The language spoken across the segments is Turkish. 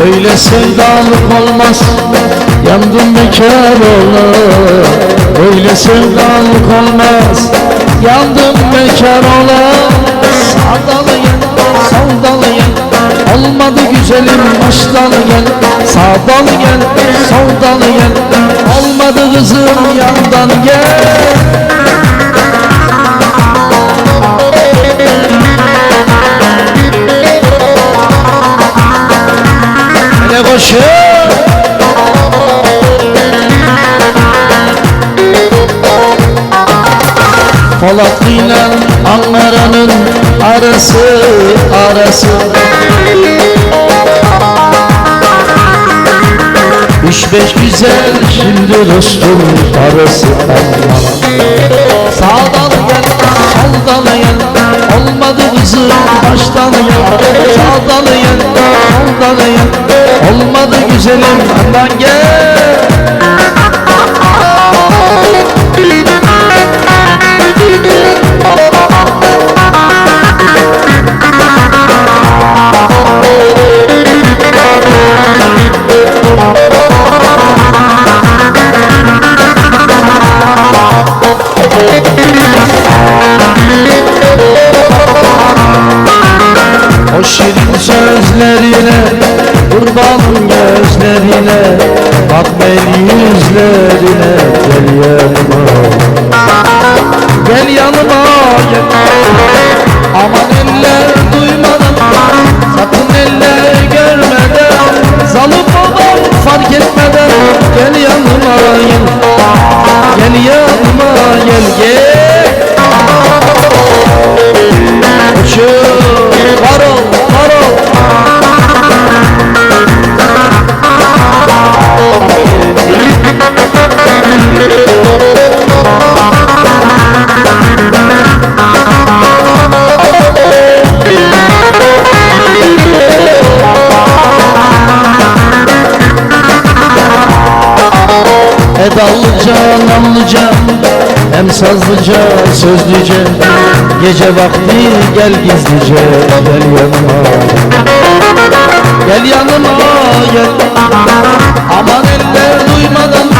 Böyle sevdalık olmaz Yandım bekar ola Böyle sevdalık olmaz Yandım bekar ola Sağdalıyım, savdalıyım Olmadı güzelim baştan gel Sağdan gel, soldan gel Olmadı kızım yandan gel Koşun Polatlı ile Ankara'nın arası arası. Üç beş güzel şimdi dostum arası Sağdan gel soldan gel Olmadı kızım baştan gel. Sağdan gel soldan Olmadı güzelim yandan gel. O şirin sözlerine Kurban gözlerine Bak beni yüzlerine Gel yanıma. Gel yanıma gel Edalıca, namlıca Hem sazlıca, sözlüce. Gece vakti gel gizlice Gel yanıma. Gel yanıma gel. Aman eller duymadan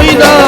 oído